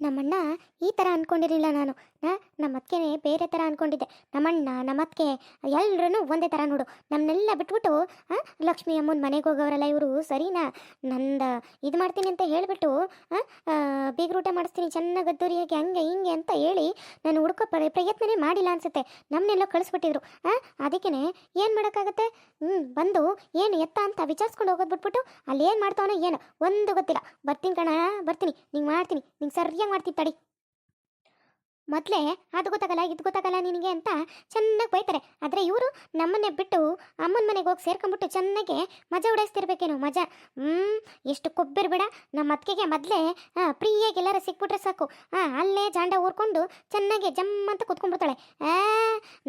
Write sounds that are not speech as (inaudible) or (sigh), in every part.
ನಮ್ಮಣ್ಣ ಈ ಥರ ಅಂದ್ಕೊಂಡಿರಲಿಲ್ಲ ನಾನು. ನಮ್ಮ ಬೇರೆ ಥರ ಅಂದ್ಕೊಂಡಿದ್ದೆ ನಮ್ಮಣ್ಣ ನಮ್ಮ ಅತ್ತಿಗೆ ಎಲ್ಲರೂ ಒಂದೇ ಥರ ನೋಡು. ನಮ್ಮನ್ನೆಲ್ಲ ಬಿಟ್ಬಿಟ್ಟು ಲಕ್ಷ್ಮಿ ಅಮ್ಮನ ಮನೆಗೆ ಹೋಗೋರಲ್ಲ ಇವರು ಸರಿನಾ? ನಂದು ಇದು ಮಾಡ್ತೀನಿ ಅಂತ ಹೇಳಿಬಿಟ್ಟು ಬೀಗ್ರೂಟ ಮಾಡಿಸ್ತೀನಿ, ಚೆನ್ನಾಗಿ ಅದ್ದೂರಿಯಾಗಿ ಹಂಗೆ, ಹಿಂಗೆ ಅಂತ ಹೇಳಿ ನಾನು ಹುಡ್ಕೋ ಪ್ರ- ಪ್ರಯತ್ನನೇ ಮಾಡಿಲ್ಲ ಅನ್ಸುತ್ತೆ. ನಮ್ಮನ್ನೆಲ್ಲೋ ಕಳಿಸ್ಬಿಟ್ಟಿದ್ರು. ಅದಕ್ಕೇ ಏನು ಮಾಡೋಕ್ಕಾಗತ್ತೆ? ಹ್ಞೂ ಬಂದು ಏನು ಎತ್ತ ಅಂತ ವಿಚಾರಿಸ್ಕೊಂಡು ಹೋಗೋದು ಬಿಟ್ಬಿಟ್ಟು ಅಲ್ಲಿ ಏನು ಮಾಡ್ತಾವನೋ ಏನು, ಒಂದು ಗೊತ್ತಿಲ್ಲ. ಬರ್ತೀನಿ ಕಣ, ಬರ್ತೀನಿ. ನಿಂಗೆ ಮಾಡ್ತೀನಿ. ನಿಂಗೆ ಸರಿಯಾಗಿ ಮಾಡ್ತೀನಿ ತಡಿ. ಮೊದಲೇ ಅದು ಗೊತ್ತಾಗಲ್ಲ ಇದು ಗೊತ್ತಾಗಲ್ಲ ನಿನಗೆ ಅಂತ ಚೆನ್ನಾಗಿ ಬೈತಾರೆ. ಆದರೆ ಇವರು ನಮ್ಮನ್ನೇ ಬಿಟ್ಟು ಅಮ್ಮನ ಮನೆಗೆ ಹೋಗಿ ಸೇರ್ಕೊಂಬಿಟ್ಟು ಚೆನ್ನಾಗಿ ಮಜಾ ಉಡಾಯಿಸ್ತಿರ್ಬೇಕೇನೋ ಮಜಾ. ಹ್ಞೂ ಎಷ್ಟು ಕೊಬ್ಬಿರ್ಬೇಡ ನಮ್ಮ ಅತ್ತಿಗೆಗೆ ಮೊದಲೇ ಫ್ರೀಯಾಗಿ ಎಲ್ಲರೂ ಸಿಕ್ಬಿಟ್ರೆ ಸಾಕು. ಅಲ್ಲೇ ಜಾಂಡ ಊರ್ಕೊಂಡು ಚೆನ್ನಾಗಿ ಜಮ್ ಅಂತ ಕುತ್ಕೊಂಡ್ಬಿಡ್ತಾಳೆ. ಆ,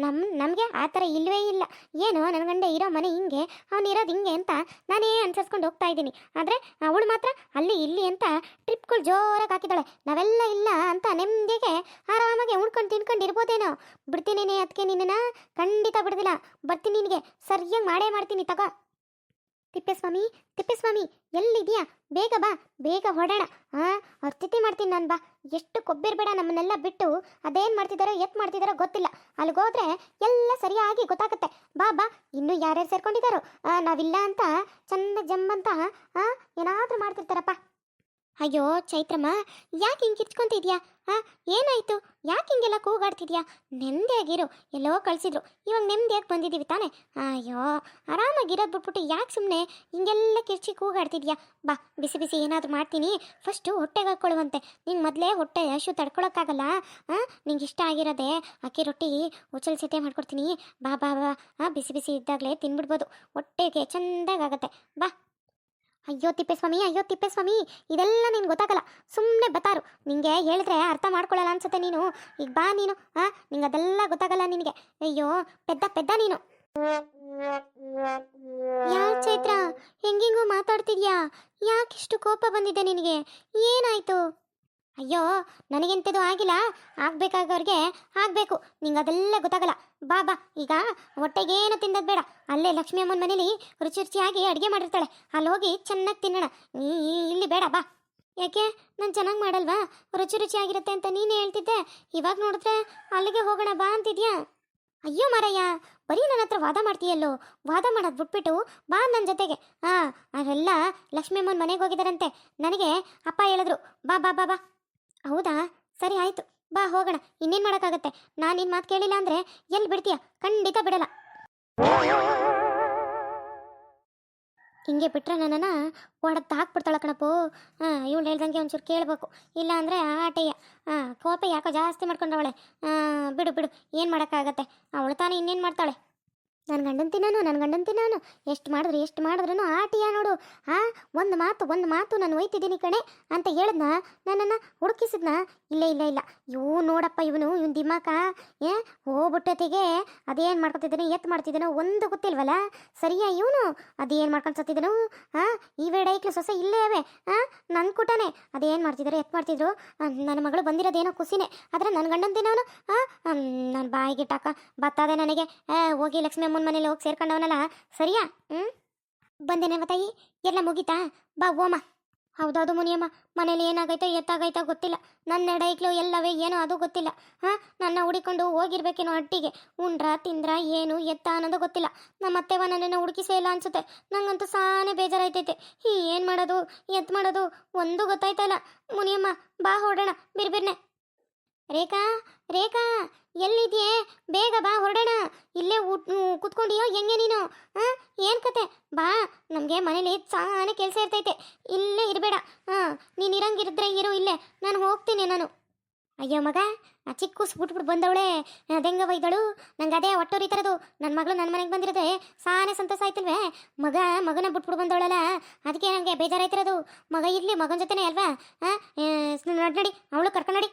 ನಮ್ ನಮಗೆ ಆ ಥರ ಇಲ್ಲವೇ ಇಲ್ಲ. ಏನು ನನ್ನ ಗಂಡ ಇರೋ ಮನೆ ಹಿಂಗೆ ಅವನು ಇರೋದು ಹಿಂಗೆ ಅಂತ ನಾನೇ ಅನ್ಸರ್ಸ್ಕೊಂಡು ಹೋಗ್ತಾ ಇದ್ದೀನಿ. ಆದರೆ ಅವಳು ಮಾತ್ರ ಅಲ್ಲಿ ಇಲ್ಲಿ ಅಂತ ಟ್ರಿಪ್ಗಳು ಜೋರಾಗಿ ಹಾಕಿದ್ದಾಳೆ. ನಾವೆಲ್ಲ ಇಲ್ಲ ಅಂತ ನೆಮ್ಮದಿಗೆ ಆರಾಮಾಗಿ ಉಣ್ಕೊಂಡು ತಿನ್ಕೊಂಡು ಇರ್ಬೋದೇನೋ. ಬಿಡ್ತೀನಿ ಅದಕ್ಕೆ ನಿನ್ನ ಖಂಡಿತ ಬಿಡ್ದಿಲ್ಲ. ಬರ್ತೀನಿ ನಿನಗೆ. ಸರಿಯಾಗಿ ಮಾಡೇ ಮಾಡ್ತೀನಿ ತಗೋ. ತಿಪ್ಪೇಸ್ವಾಮಿ ತಿಪ್ಪೇಸ್ವಾಮಿ ಎಲ್ಲಿದೆಯಾ ಬೇಗ ಬಾ ಬೇಗ ಹೊಡೋಣ ಹಾಂ ಅರ್ತಿತಿ ಮಾಡ್ತೀನಿ ನಾನು ಬಾ. ಎಷ್ಟು ಕೊಬ್ಬಿರ್ಬೇಡ ನಮ್ಮನ್ನೆಲ್ಲ ಬಿಟ್ಟು ಅದೇನು ಮಾಡ್ತಿದ್ದಾರೋ ಎತ್ ಮಾಡ್ತಿದ್ದಾರೋ ಗೊತ್ತಿಲ್ಲ. ಅಲ್ಲಿಗೋದ್ರೆ ಎಲ್ಲ ಸರಿಯಾಗಿ ಗೊತ್ತಾಗುತ್ತೆ. ಬಾ ಬಾ. ಇನ್ನೂ ಯಾರ್ಯಾರು ಸೇರ್ಕೊಂಡಿದ್ದಾರೋ ನಾವಿಲ್ಲ ಅಂತ ಚಂದ ಜಮ್ಮಂತ ಆ, ಏನಾದ್ರೂ ಮಾಡ್ತಿರ್ತಾರಪ್ಪ. ಅಯ್ಯೋ, ಚೈತ್ರಮ್ಮ, ಯಾಕೆ ಹಿಂಗೆ ಕಿರ್ಚ್ಕೊತಿದ್ಯಾ ಆ, ಏನಾಯ್ತು? ಯಾಕೆ ಹಿಂಗೆಲ್ಲ ಕೂಗಾಡ್ತಿದ್ಯಾ? ನೆಮ್ಮದಿಯಾಗಿರು ಎಲ್ಲೋ ಕಳಿಸಿದ್ರು. ಇವಾಗ ನೆಮ್ಮದಿಯಾಗಿ ಬಂದಿದ್ದೀವಿ ತಾನೇ? ಅಯ್ಯೋ ಆರಾಮಾಗಿರೋದು ಬಿಟ್ಬಿಟ್ಟು ಯಾಕೆ ಸುಮ್ಮನೆ ಹಿಂಗೆಲ್ಲ ಕಿರ್ಚಿ ಕೂಗಾಡ್ತಿದ್ಯಾ? ಬಾ, ಬಿಸಿ ಬಿಸಿ ಏನಾದರೂ ಮಾಡ್ತೀನಿ. ಫಸ್ಟು ಹೊಟ್ಟೆಗೆ ಹಾಕ್ಕೊಳ್ಳುವಂತೆ ನಿಂಗೆ ಮೊದಲೇ ಹೊಟ್ಟೆ ಹಶು ತಡ್ಕೊಳಕ್ಕಾಗಲ್ಲ? ಹಾಂ ನಿಂಗೆ ಇಷ್ಟ ಆಗಿರೋದೆ? ಅಕ್ಕಿ ರೊಟ್ಟಿ ಉಚಲ್ ಸತೆ ಮಾಡ್ಕೊಡ್ತೀನಿ. ಬಾ ಬಾ ಬಾ. ಬಿಸಿ ಬಿಸಿ ಇದ್ದಾಗಲೇ ತಿನ್ಬಿಡ್ಬೋದು. ಹೊಟ್ಟೆಗೆ ಚೆಂದಾಗತ್ತೆ ಬಾ. ಅಯ್ಯೋ ತಿಪ್ಪೇಸ್ವಾಮಿ ಅಯ್ಯೋ ತಿಪ್ಪೇಸ್ವಾಮಿ ಇದೆಲ್ಲ ನಿನ್ಗೆ ಗೊತ್ತಾಗಲ್ಲ. ಸುಮ್ಮನೆ ಬತಾರು ನಿಂಗೆ ಹೇಳಿದ್ರೆ ಅರ್ಥ ಮಾಡ್ಕೊಳ್ಳಲ್ಲ ಅನ್ಸುತ್ತೆ ನೀನು. ಈಗ ಬಾ ನೀನು, ಆ? ನಿಂಗೆ ಅದೆಲ್ಲ ಗೊತ್ತಾಗಲ್ಲ ನಿನಗೆ. ಅಯ್ಯೋ, ಪೆದ್ದ ಪೆದ್ದ ನೀನು. ಯಾ ಚೈತ್ರ? ಹೆಂಗಿಂಗೋ ಮಾತಾಡ್ತಿದ್ಯಾ? ಯಾಕಿಷ್ಟು ಕೋಪ ಬಂದಿದೆ ನಿನಗೆ? ಏನಾಯ್ತು? ಅಯ್ಯೋ ನನಗೆಂತದೂ ಆಗಿಲ್ಲ. ಆಗ್ಬೇಕಾಗೋರಿಗೆ ಆಗ್ಬೇಕು. ನಿಂಗೆ ಅದೆಲ್ಲ ಗೊತ್ತಾಗಲ್ಲ. ಬಾ ಬಾ. ಈಗ ಹೊಟ್ಟೆಗೇನು ತಿಂದದ್ ಬೇಡ. ಅಲ್ಲೇ ಲಕ್ಷ್ಮೀ ಅಮ್ಮನ ಮನೇಲಿ ರುಚಿ ರುಚಿಯಾಗಿ ಅಡುಗೆ ಮಾಡಿರ್ತಾಳೆ. ಅಲ್ಲಿ ಹೋಗಿ ಚೆನ್ನಾಗಿ ತಿನ್ನೋಣ. ನೀ ಇಲ್ಲಿ ಬೇಡ, ಬಾ. ಯಾಕೆ? ನಾನು ಚೆನ್ನಾಗಿ ಮಾಡಲ್ವಾ? ರುಚಿ ರುಚಿಯಾಗಿರುತ್ತೆ ಅಂತ ನೀನೇ ಹೇಳ್ತಿದ್ದೆ. ಇವಾಗ ನೋಡಿದ್ರೆ ಅಲ್ಲಿಗೆ ಹೋಗೋಣ ಬಾ ಅಂತಿದ್ಯಾ? ಅಯ್ಯೋ ಮಾರಯ್ಯ, ಬರೀ ನನ್ನ ಹತ್ರ ವಾದ ಮಾಡ್ತೀಯಲ್ಲೋ? ವಾದ ಮಾಡೋದು ಬಿಟ್ಬಿಟ್ಟು ಬಾ ನನ್ನ ಜೊತೆಗೆ. ಹಾಂ ಅವರೆಲ್ಲ ಲಕ್ಷ್ಮೀ ಅಮ್ಮನ ಮನೆಗೆ ಹೋಗಿದ್ದಾರಂತೆ ನನಗೆ ಅಪ್ಪ ಹೇಳಿದ್ರು. ಬಾ ಬಾ ಬಾ ಬಾ. ಹೌದಾ? ಸರಿ ಆಯಿತು. ಬಾ, ಹೋಗೋಣ. ಇನ್ನೇನು ಮಾಡೋಕ್ಕಾಗತ್ತೆ? ನಾನು ನಿನ್ನ ಮಾತು ಕೇಳಿಲ್ಲ ಅಂದರೆ ಎಲ್ಲಿ ಬಿಡ್ತೀಯ? ಖಂಡಿತ ಬಿಡಲ್ಲ. ಹಿಂಗೆ ಬಿಟ್ರೆ ನನ್ನನ್ನು ಹೊಡೆದು ಹಾಕ್ಬಿಡ್ತಾಳೆ ಕಣಪ್ಪು. ಹಾಂ, ಇವಳು ಹೇಳ್ದಂಗೆ ಒಂಚೂರು ಕೇಳಬೇಕು. ಇಲ್ಲ ಅಂದ್ರೆ ಆಟಯ್ಯ ಹಾಂ ಕೋಪ ಯಾಕೋ ಜಾಸ್ತಿ ಮಾಡ್ಕೊಂಡವಳೆ. ಬಿಡು ಬಿಡು. ಏನು ಮಾಡೋಕ್ಕಾಗತ್ತೆ? ಅವಳು ತಾನೇ ಇನ್ನೇನು ಮಾಡ್ತಾಳೆ? ನನ್ನ ಗಂಡನ ತಿನ್ನೋನು ನನ್ನ ಗಂಡನ ತಿನ್ನೋನು. ಎಷ್ಟು ಮಾಡಿದ್ರು ಎಷ್ಟು ಮಾಡಿದ್ರು ಆಟಿಯ ನೋಡು. ಆ, ಒಂದು ಮಾತು ಒಂದು ಮಾತು ನಾನು ಒಯ್ತಿದ್ದೀನಿ ಕಣೆ ಅಂತ ಹೇಳಿದ್ನ, ನನ್ನನ್ನು ಹುಡುಕಿಸಿದ್ನ? ಇಲ್ಲ ಇಲ್ಲ ಇಲ್ಲ. ಇವು ನೋಡಪ್ಪ ಇವನು, ಇವನ್ ದಿಮಾಕ. ಏ ಹೋಗ್ಬಿಟ್ಟತಿಗೆ ಅದೇನು ಮಾಡ್ಕೊತಿದ್ದಾನೆ ಎತ್ತು ಮಾಡ್ತಿದ್ದಾನೋ ಒಂದು ಗೊತ್ತಿಲ್ವಲ್ಲ? ಸರಿಯಾ ಇವನು? ಅದೇನು ಮಾಡ್ಕೊಂಡು ಸತ್ತಿದ್ದನು ಹಾಂ ಈ ವೇಡೈಕ್ಲು ಸೊಸೆ ಇಲ್ಲೇ ಅವೆ ಹಾಂ ನನ್ನ ಕೂಟನೇ. ಅದೇನು ಮಾಡ್ತಿದ್ದಾರೆ ಎತ್ತು ಮಾಡ್ತಿದ್ರು? ನನ್ನ ಮಗಳು ಬಂದಿರೋದೇನೋ ಖುಷಿನೇ. ಆದರೆ ನನ್ನ ಗಂಡನ ತಿನ್ನೋನು? ಹಾಂ ನನ್ನ ಬಾಯಿಗೆ ಟಾಕ ಬತ್ತದೆ ನನಗೆ. ಹೋಗಿ ಲಕ್ಷ್ಮಿ ಅಮ್ಮನ ಮನೇಲಿ ಹೋಗಿ ಸೇರ್ಕೊಂಡವನಲ್ಲ? ಸರಿಯಾ? ಹ್ಞೂ ಬಂದೇನವ ತಾಯಿ ಎಲ್ಲ ಮುಗೀತಾ? ಬಾ ಓಮ ಹೌದೌದು ಮುನಿಯಮ್ಮ. ಮನೇಲಿ ಏನಾಗೈತೋ, ಎತ್ತಾಗೈತೋ ಗೊತ್ತಿಲ್ಲ. ನನ್ನ ಎಡೈಕ್ಲು ಎಲ್ಲವೇ ಏನೋ ಅದು ಗೊತ್ತಿಲ್ಲ. ಹಾಂ? ನನ್ನ ಹುಡಿಕೊಂಡು ಹೋಗಿರ್ಬೇಕೇನೋ ಅಟ್ಟಿಗೆ. ಉಂಡ್ರ, ತಿಂದ್ರ, ಏನು, ಎತ್ತ ಅನ್ನೋದು ಗೊತ್ತಿಲ್ಲ. ನಮ್ಮ ಅತ್ತೆವ ನನ್ನನ್ನು ಹುಡುಕಿಸೇ ಇಲ್ಲ ಅನ್ಸುತ್ತೆ. ನಂಗಂತೂ ಸಾನೇ ಬೇಜಾರಾಯ್ತೈತೆ. ಈ ಏನು ಮಾಡೋದು? ಎತ್ ಮಾಡೋದು? ಒಂದು ಗೊತ್ತಾಯ್ತಾ ಇಲ್ಲ. ಮುನಿಯಮ್ಮ, ಬಾ ಹೊಡೋಣ ಬಿರ್ಬಿರ್ನೆ. ರೇಖಾ ರೇಖಾ, ಎಲ್ಲಿದ್ಯೆ? ಬೇಗ ಬಾ, ಹೊರಡೋಣ. ಇಲ್ಲೇ ಕುತ್ಕೊಂಡಿಯೋ? ಹೆಂಗೆ ನೀನು? ಹಾಂ ಏನು ಕತೆ? ಬಾ, ನಮಗೆ ಮನೇಲಿ ಸಾನೆ ಕೆಲಸ ಇರ್ತೈತೆ. ಇಲ್ಲೇ ಇರಬೇಡ. ಹಾಂ ನೀನು ಇರಂಗಿರಿದ್ರೆ ಇರೋ ಇಲ್ಲೇ. ನಾನು ಹೋಗ್ತೀನಿ ನಾನು. ಅಯ್ಯೋ ಮಗ, ಆ ಚಿಕ್ಕ ಕೂಸು ಬಿಟ್ಬಿಟ್ಟು ಬಂದವಳೆ. ಅದೆಂಗ ಒಯ್ದಳು ನಂಗೆ ಅದೇ ಒಟ್ಟೋರಿ ಥರದು ನನ್ನ ಮಗಳು ನನ್ನ ಮನೆಗೆ ಬಂದಿರೋದೆ. ಸಾನೆ ಸಂತೋಷ ಆಯ್ತಿಲ್ವೇ? ಮಗ, ಮಗನ ಬಿಟ್ಬಿಟ್ಟು ಬಂದವಳಲ್ಲ. ಅದಕ್ಕೆ ನನಗೆ ಬೇಜಾರಾಯ್ತಿರೋದು. ಮಗ ಇರಲಿ, ಮಗನ ಜೊತೆನೇ ಅಲ್ವಾ? ಹಾಂ ನೋಡಿ ಅವಳು ಕರ್ಕೊಂಡಡಿ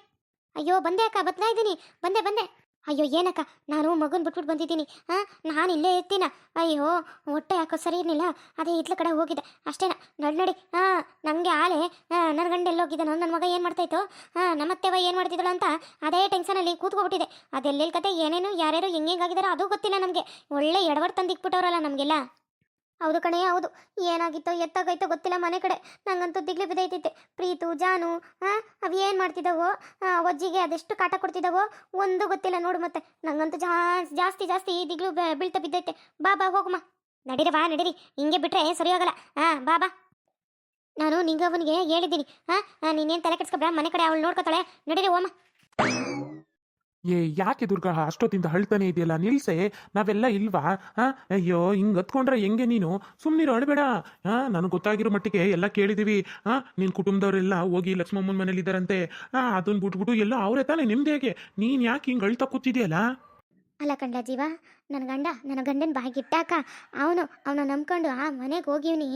ಅಯ್ಯೋ, ಬಂದೆ ಅಕ್ಕ ಬತ್ತಾ ಇದ್ದೀನಿ. ಬಂದೆ ಬಂದೆ. ಅಯ್ಯೋ, ಏನಕ್ಕ? ನಾನು ಮಗನ ಬಿಟ್ಬಿಟ್ಟು ಬಂದಿದ್ದೀನಿ. ಹಾಂ, ನಾನು ಇಲ್ಲೇ ಇರ್ತೀನ? ಅಯ್ಯೋ, ಹೊಟ್ಟೆ ಯಾಕೋ ಸರಿ ಇರಲಿಲ್ಲ. ಅದೇ ಇತ್ಲ ಕಡೆ ಹೋಗಿದ್ದೆ ಅಷ್ಟೇನ? ನಡ್ ನಡಿ. ಹಾಂ ನನಗೆ ಆಳೆ. ನನ್ನ ಗಂಡ ಎಲ್ಲೋಗಿದ್ದಾನೋ ನನ್ನ ಮಗ ಏನು ಮಾಡ್ತಾಯಿತ್ತು? ಹಾಂ ನಮ್ಮತ್ತೆವ ಏನು ಮಾಡ್ತಿದ್ದಳು ಅಂತ ಅದೇ ಟೆನ್ಷನಲ್ಲಿ ಕೂತ್ಕೊಬಿಟ್ಟಿದೆ. ಅದೆಲ್ಲೆಲ್ಲಿ ಕತೆ? ಏನೇನು? ಯಾರ್ಯಾರು ಹೆಂಗಾಗಿದಾರೋ ಅದು ಗೊತ್ತಿಲ್ಲ ನಮಗೆ. ಒಳ್ಳೆ ಎಡವರ್ ತಂದಿಕ್ಬಿಟ್ಟವ್ರಲ್ಲ ನಮಗೆಲ್ಲ. ಹೌದು ಕಣೇ, ಹೌದು. ಏನಾಗಿತ್ತೋ ಎತ್ತಾಗೈತೋ ಗೊತ್ತಿಲ್ಲ ಮನೆ ಕಡೆ. ನಂಗಂತೂ ದಿಗ್ಲಿ ಬಿದ್ದೈತೈತೆ ಪ್ರೀತು, ಜಾನು ಹಾಂ ಅವು ಏನು ಮಾಡ್ತಿದ್ದಾವೋ ಒಜ್ಜಿಗೆ ಅದೆಷ್ಟು ಕಾಟ ಕೊಡ್ತಿದ್ದಾವೋ, ಒಂದು ಗೊತ್ತಿಲ್ಲ ನೋಡು ಮತ್ತೆ. ನಂಗಂತೂ ಜಾಸ್, ಜಾಸ್ತಿ ಜಾಸ್ತಿ ದಿಗ್ಲು ಬೀಳ್ತಾ ಬಿದ್ದೈತೆ. ಬಾ ಬಾ ಹೋಗಮ್ಮ ನಡೀರಿ, ಬಾ, ನಡೀರಿ. ಹಿಂಗೆ ಬಿಟ್ರೆ ಸರಿ ಹೋಗಲ್ಲ ಹಾಂ ಬಾ ಬಾ. ನಾನು ನಿಂಗವನಿಗೆ ಹೇಳಿದ್ದೀನಿ. ಹಾಂ ನೀನೇನು ತಲೆ ಕೆಡ್ಸ್ಕೊಬ್ರ ಮನೆ ಕಡೆ ಅವಳು ನೋಡ್ಕೊತಾಳೆ. ನಡೀರಿ ಓಮ ಏ, ಯಾಕೆ ದುರ್ಗಾ, ಅಷ್ಟೊತ್ತಿಂದ ಅಳ್ತಾನೆ ಇದೆಯಲ್ಲ? ನಿಲ್ಸೆ, ನಾವೆಲ್ಲ ಇಲ್ವಾ? ಅಯ್ಯೋ, ಹಿಂಗ್ ಹತ್ಕೊಂಡ್ರೆ ಹೆಂಗೆ ನೀನು? ಸುಮ್ಮನಿರು ಅಳ್ಬೇಡ. ಹಾ ನನಗೆ ಗೊತ್ತಾಗಿರೋ ಮಟ್ಟಿಗೆ ಎಲ್ಲ ಕೇಳಿದೀವಿ. ಹಾ ನಿನ್ ಕುಟುಂಬದವರೆಲ್ಲ ಹೋಗಿ ಲಕ್ಷ್ಮಮ್ಮನ ಮನೇಲಿ ಇದ್ದಾರಂತೆ. ಹಾ ಅದನ್ ಬಿಟ್ಬಿಟ್ಟು ಎಲ್ಲ ಅವರೇ ತಾನೇ ನಿಮ್ದೇಗೆ ನೀನ್ ಯಾಕೆ ಹಿಂಗ್ ಅಳ್ತಾ ಕೂತಿದ್ಯಲ್ಲ? ಅಲ್ಲ ಕಂಡ ಜೀವ ನನ್ನ ಗಂಡ ನನ್ನ ಗಂಡನ ಬಾಯಿಗಿಟ್ಟಾಕ ಅವನು, ಅವನ ನಂಬ್ಕೊಂಡು ಆ ಮನೆಗೆ ಹೋಗಿವ್ನಿ.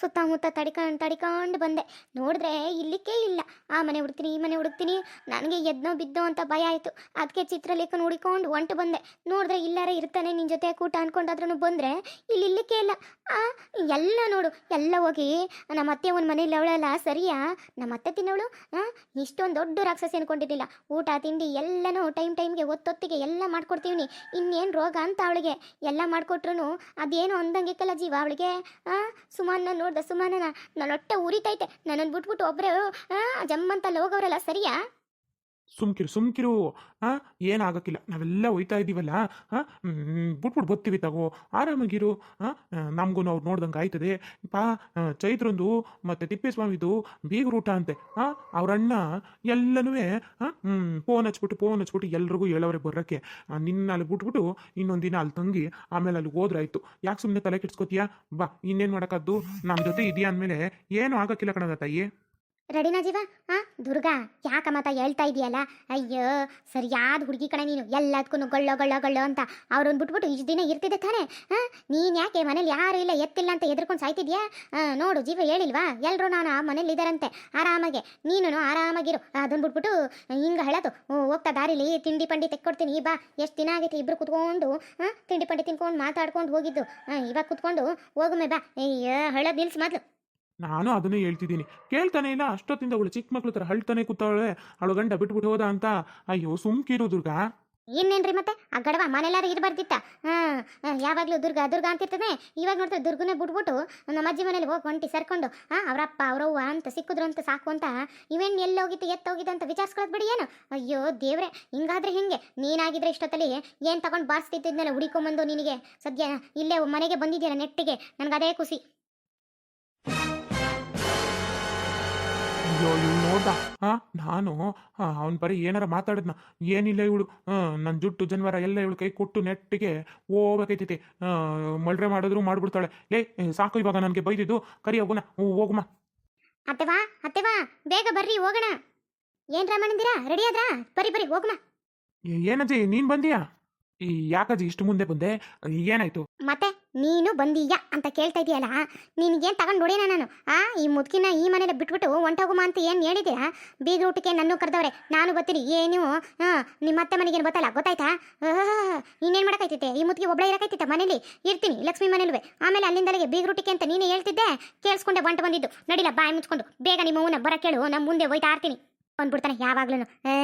ಸುತ್ತಮುತ್ತ ತಡಿಕೊಂಡು ತಡಿಕೊಂಡು ಬಂದೆ. ನೋಡಿದ್ರೆ ಇಲ್ಲಿಕ್ಕೇ ಇಲ್ಲ. ಆ ಮನೆ ಹುಡುಕ್ತೀನಿ, ಈ ಮನೆ ಹುಡುಕ್ತೀನಿ. ನನಗೆ ಎದ್ನೋ ಬಿದ್ದೋ ಅಂತ ಭಯ ಆಯಿತು. ಅದಕ್ಕೆ ಚಿತ್ರಲೇಖನ ಹುಡುಕೊಂಡು ಹೊಂಟು ಬಂದೆ. ನೋಡಿದ್ರೆ ಇಲ್ಲಾರ ಇರ್ತಾನೆ ನಿನ್ನ ಜೊತೆ ಕೂಟ ಅಂದ್ಕೊಂಡಾದ್ರೂ ಬಂದರೆ ಇಲ್ಲಿ ಇಲ್ಲಿಕ್ಕೆ ಇಲ್ಲ. ಆ, ಎಲ್ಲ ನೋಡು, ಎಲ್ಲ ಹೋಗಿ ನಮ್ಮ ಅತ್ತೆ ಒಂದು ಮನೇಲಿ ಅವಳಲ್ಲ ಸರಿಯಾ? ನಮ್ಮ ಅತ್ತೆ ತಿನ್ನವಳು ಇಷ್ಟೊಂದು ದೊಡ್ಡ ರಾಕ್ಷಸಿ ಅನ್ಕೊಂಡಿರಲಿಲ್ಲ ಊಟ, ತಿಂಡಿ ಎಲ್ಲನೂ ಟೈಮ್, ಟೈಮ್ಗೆ ಒತ್ತೊತ್ತಿಗೆ ಎಲ್ಲ ಮಾಡ್ಕೊಡ್ತೀವಿ ಇನ್ನೇನು ರೋಗ ಅವಳಿಗೆ ಎಲ್ಲ ಮಾಡಿಕೊಟ್ರು ಅದೇನು ಅಂದಂಗಿಕ್ಕಲ್ಲ ಜೀವ ಅವಳಿಗೆ. ಸುಮಾನ ನೋಡ್ದ ಸುಮಾನನ ನನ್ನ ಉರಿತೈತೆ ನನ್ನನ್ನು ಬಿಟ್ಬಿಟ್ಟು ಒಬ್ಬರೇ ಜಮ್ಮಂತ ಹೋಗೋರಲ್ಲ ಸರಿಯಾ? ಸುಮ್ಕಿರು ಸುಮ್ಕಿರು. ಹಾ ಏನಾಗಕ್ಕಿಲ್ಲ. ನಾವೆಲ್ಲ ಹೋಯ್ತಾ ಇದ್ದೀವಲ್ಲ ಹಾ ಬಿಟ್ಬಿಟ್ಟು ಬರ್ತೀವಿ ತಗೋ ಆರಾಮಾಗಿರು ಹಾಂ ನಮಗೂ ಅವ್ರು ನೋಡ್ದಂಗೆ ಆಯ್ತದೆ. ಪಾ ಚೈತ್ರೊಂದು, ಮತ್ತೆ ತಿಪ್ಪೇಸ್ವಾಮಿದು, ಬೀಗರೂಟ ಅಂತೆ. ಹಾಂ ಅವ್ರ ಅಣ್ಣ ಎಲ್ಲನೂ ಫೋನ್ ಹಚ್ಬಿಟ್ಟು ಫೋನ್ ಹಚ್ಬಿಟ್ಟು ಎಲ್ರಿಗೂ ಹೇಳೋರೆ ಬರೋಕ್ಕೆ ನಿನ್ನ ಅಲ್ಲಿ ಬಿಟ್ಬಿಟ್ಟು ಇನ್ನೊಂದು ದಿನ ಅಲ್ಲಿ ತಂಗಿ ಆಮೇಲೆ ಅಲ್ಲಿ ಹೋದ್ರಾಯ್ತು ಯಾಕೆ ಸುಮ್ಮನೆ ತಲೆ ಕೆಡ್ಸ್ಕೊತೀಯಾ? ಬಾ, ಇನ್ನೇನು ಮಾಡೋಕ್ಕದ್ದು? ನಮ್ಮ ಜೊತೆ ಇದೆಯಾ ಅಂದಮೇಲೆ ಏನೂ ಆಗೋಕ್ಕಿಲ್ಲ ಕಣದ ತಾಯಿ. ರೆಡಿನಾ ಜೀವ? ಆ, ದುರ್ಗಾ, ಯಾಕ ಮತ ಹೇಳ್ತಾ ಇದೆಯಲ್ಲ? ಅಯ್ಯೋ, ಸರಿಯಾದ ಹುಡುಗಿ ಕಣೆ ನೀನು. ಎಲ್ಲದಕ್ಕೂ ಗೊಳ್ಳೋ ಗೊಳ್ಳೋ ಗೊಳ್ಳೋ ಅಂತ ಅವ್ರನ್ನ ಬಿಟ್ಬಿಟ್ಟು ಇಷ್ಟು ದಿನ ಇರ್ತಿದ್ದೆ ತಾನೆ. ಹಾಂ ನೀನು ಯಾಕೆ ಮನೇಲಿ ಯಾರು ಇಲ್ಲ, ಎತ್ತಿಲ್ಲ ಅಂತ ಎದ್ರಕೊಂಡು ಸಾಯ್ತಿದ್ಯಾ? ನೋಡು, ಜೀವ ಹೇಳಿಲ್ವಾ? ಎಲ್ಲರೂ ನಾನು ಆ ಮನೇಲಿ ಇದ್ದಾರಂತೆ ಆರಾಮಾಗೆ. ನೀನು ಆರಾಮಾಗಿರು. ಅದನ್ನ ಬಿಟ್ಬಿಟ್ಟು ಹಿಂಗೆ ಹೇಳೋದು. ಹೋಗ್ತಾ ದಾರಿಲಿ, ತಿಂಡಿ, ಪಂಡಿ ತೆಕ್ಕೊಡ್ತೀನಿ. ಬಾ, ಎಷ್ಟು ದಿನ ಆಗೈತೆ ಇಬ್ರು ಕುತ್ಕೊಂಡು ತಿಂಡಿ, ಪಂಡಿ ತಿನ್ಕೊಂಡು ಮಾತಾಡ್ಕೊಂಡು ಹೋಗಿದ್ದು. ಇವಾಗ ಕುತ್ಕೊಂಡು ಹೋಗುಮೆ ಬಾ. ಅಯ್ಯೋ, ಹೇಳೋದು ನಿಲ್ಸ್ ಮೊದಲು. ನಾನು ಅದನ್ನೇ ಹೇಳ್ತಿದ್ದೀನಿ. ಕೇಳ್ತಾನೆ ಇಲ್ಲ, ಅಷ್ಟೊತ್ತಿಂದ ಅವಳು ಚಿಕ್ಕ ಮಕ್ಳು ಹತ್ರ ಹಳ್ತಾನೆ ಕೂತಾವಳೆ ಅವಳು ಗಂಡ ಬಿಟ್ಬಿಟ್ಟು ಹೋದ ಅಂತ. ಅಯ್ಯೋ, ಸುಮ್ಕಿರು ದುರ್ಗಾ. ಇನ್ನೇನ್ರಿ ಮತ್ತೆ? ಆ ಗಡವ ಮನೆಲ್ಲಾರು ಇರಬಾರ್ದಿತ್ತ? ಹಾಂ ಯಾವಾಗಲೂ ದುರ್ಗ ದುರ್ಗ ಅಂತಿರ್ತದೆ. ಇವಾಗ ನೋಡ್ತಾರೆ ದುರ್ಗನೇ ಬಿಟ್ಬಿಟ್ಟು ನಮ್ಮ ಅಜ್ಜಿ ಮನೇಲಿ ಹೋಗಿ ಒಂಟಿ ಸರ್ಕೊಂಡು, ಹಾಂ, ಅವರಪ್ಪ, ಅವರವ್ವ ಅಂತ ಸಿಕ್ಕಿದ್ರು ಅಂತ ಸಾಕು ಅಂತ. ಇವೇನು ಎಲ್ಲೋಗಿತ್ತು, ಎತ್ತೋಗಿದ್ದು ಅಂತ ವಿಚಾರಿಸ್ಕೊಳ್ಳೋದು ಬಿಡಿ ಏನು? ಅಯ್ಯೋ, ದೇವ್ರೆ, ಹಿಂಗಾದ್ರೆ ಹಿಂಗೆ? ನೀನಾಗಿದ್ರೆ ಇಷ್ಟೊತ್ತಲ್ಲಿ ಏನು ತಗೊಂಡು ಬಾರಿಸ್ತಿದ್ದೆಲ್ಲ ಹುಡಿಕೊಂಬಂದು ನಿನಗೆ? ಸದ್ಯ ಇಲ್ಲೇ ಮನೆಗೆ ಬಂದಿದ್ದೀರ ನೆಟ್ಟಿಗೆ? ನನಗೆ ಅದೇ ಖುಷಿ. ಅಯ್ಯೋ ಇವ್ ನೋಡ್ದ? ಹಾ ನಾನು ಅವನ ಬರೀ ಏನಾರ ಮಾತಾಡಿದ್ನ. ಏನಿಲ್ಲ ಇವಳು. ನನ್ನ ಜುಟ್ಟು ಜನವರ ಎಲ್ಲ ಇವಳು ಕೈ ಕೊಟ್ಟು ನೆಟ್ಟಿಗೆ ಹೋಗ್ಬೇಕೈತೈತಿ. ಮಳ್ರೆ ಮಾಡಿದ್ರು ಮಾಡ್ಬಿಡ್ತಾಳೆ. ಲೇ ಸಾಕು ಇವಾಗ ನನಗೆ ಬೈದಿದ್ದು. ಕರಿ ಹೋಗುನ ಹೋಗುಮ. ಅತ್ತೆವಾ ಅತ್ತೆವಾ ಬೇಗ ಬರ್ರಿ ಹೋಗೋಣ. ಏನ್ ರಾಮಣ್ಣಂದಿರಾ ರೆಡಿ ಆದ್ರಾ? ಬರಿ ಬರಿ ಹೋಗಮ್ಮ ಏನಜ್ಜಿ ನೀನ್ ಬಂದಿಯಾ? ಯಾಕಜ್ಜಿ ಇಷ್ಟು ಮುಂದೆ ಬಂದೆ? ಏನಾಯ್ತು? ಮತ್ತೆ? ನೀನು ಬಂದೀಯ ಅಂತ ಕೇಳ್ತಾ ಇದೀಯಲ್ಲ, ನಿನಗೇನು ತಗೊಂಡು ನೋಡೇನಾ ನಾನು? ಆ, ಈ ಮುದುಕಿನ ಈ ಮನೇಲಿ ಬಿಟ್ಬಿಟ್ಟು ಹೊಂಟೋಗುಮ ಅಂತ ಏನು ಹೇಳಿದ್ದೀರಾ ಬೀಗ ಊಟಕ್ಕೆ ನನ್ನೂ ಕರೆದವ್ರೆ, ನಾನು ಬರ್ತೀನಿ ಏನು ಹಾಂ ನಿಮ್ಮ ಅತ್ತೆ ಮನೆಗೇನು ಗೊತ್ತಲ್ಲ, ಗೊತ್ತಾಯ್ತಾ? ಇನ್ನೇನು ಮಾಡೋಕೈತೈತೆ ಈ ಮುದುಕಿ ಒಬ್ಬಳೇ ಇರಕೈತಿತ್ತ ಮನೇಲಿ? ಇರ್ತೀನಿ, ಲಕ್ಷ್ಮಿ ಮನೇಲಿ ಆಮೇಲೆ ಅಲ್ಲಿಂದಲೇ ಬೀಗ ಊಟಕ್ಕೆ ಅಂತ ನೀನೇ ಹೇಳ್ತಿದ್ದೆ? ಕೇಳಿಸ್ಕೊಂಡೆ ಹೊಂಟು ಬಂದಿದ್ದು. ನಡಿಲ್ಲ ಬಾಯಿ ಮುಚ್ಕೊಂಡು, ಬೇಗ ನಿಮ್ಮ ಅವನ ಬರ ಕೇಳು ನಮ್ಮ ಮುಂದೆ ಹೋಯ್ತಾ ಇರ್ತೀನಿ. ಬಂದ್ಬಿಡ್ತಾನೆ ಯಾವಾಗ್ಲೂ ಏ,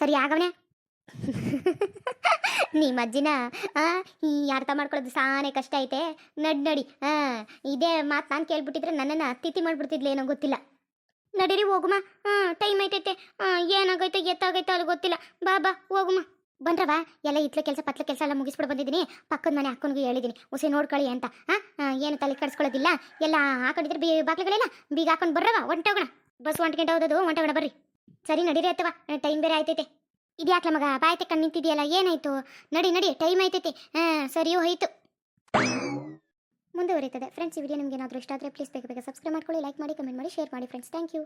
ಸರಿ ಆಗವನೇ (laughs) ನಿಮ್ಮ ಅಜ್ಜಿನ ಈ ಅರ್ಥ ಮಾಡ್ಕೊಳ್ಳೋದು ಸಾನೇ ಕಷ್ಟ ಐತೆ. ನಡ್ ನಡಿ. ಆ, ಇದೇ ಮಾತು ನಾನು ಕೇಳ್ಬಿಟ್ಟಿದ್ರೆ ನನ್ನನ್ನು ತಿಥಿ ಮಾಡ್ಬಿಡ್ತಿದ್ಲೇನೋ ಗೊತ್ತಿಲ್ಲ. ನಡೀರಿ ಹೋಗುಮ. ಹಾಂ ಟೈಮ್ ಐತೈತೆ. ಹಾಂ ಏನಾಗೈತೆ ಎತ್ತಾಗೈತೆ ಅಲ್ಲಿ ಗೊತ್ತಿಲ್ಲ. ಬಾ ಬಾ ಹೋಗುಮ. ಬಂದ್ರವ? ಎಲ್ಲ ಇತ್ಲ ಕೆಲಸ ಪತ್ಲ ಕೆಲಸ ಎಲ್ಲ ಮುಗಿಸ್ಬಿಟ್ಟು ಬಂದಿದ್ದೀನಿ. ಪಕ್ಕದ ಮನೆ ಅಕ್ಕನಿಗೂ ಹೇಳಿದ್ದೀನಿ ಹುಸಿ ನೋಡ್ಕೊಳ್ಳಿ ಅಂತ. ಹಾ ಏನು ತಲೆ ಕಡಿಸ್ಕೊಳ್ಳೋದಿಲ್ಲ? ಎಲ್ಲ ಹಾಕೊಂಡಿದ್ರೆ ಬೀ ಬಾಗ್ಲುಗಳೆಲ್ಲ ಬೀಗ ಹಾಕೊಂಡು ಬರ್ರವ? ಹೊಂಟೋಗೋಣ ಬಸ್ ಹೊಂಟ್ಕೊಂಡು ಹೋದದು ಹೊಂಟೋಗೋಣ ಬರ್ರಿ. ಸರಿ ನಡೀರಿ ಅಥವಾ ಟೈಮ್ ಬೇರೆ ಆಯ್ತೈತೆ. ಇದ್ಯಾಕ್ಲ ಮಗ? ಬಾಯ್ ತಕ್ಕ ನಿಂತಿದೆಯಲ್ಲ, ಏನಾಯ್ತು? ನಡಿ ನಡಿ ಟೈಮ್ ಆಯ್ತೈತಿ. ಹಾಂ, ಸರಿಯೋ, ಹೋಯ್ತು. ಮುಂದುವರಿತದೆ. ಫ್ರೆಂಡ್ಸ್ ಈ ವಿಡಿಯೋ ನಿಮ್ಗೆ ಏನಾದರೂ ಇಷ್ಟ ಆದರೆ ಪ್ಲೀಸ್ ಬೇಗ ಬೇಗ ಸಬ್ಸ್ಕ್ರೈಬ್ ಮಾಡ್ಕೊಳ್ಳಿ ಲೈಕ್ ಮಾಡಿ ಕಮೆಂಟ್ ಮಾಡಿ ಶೇರ್ ಮಾಡಿ ಫ್ರೆಂಡ್ಸ್ ಥ್ಯಾಂಕ್ ಯು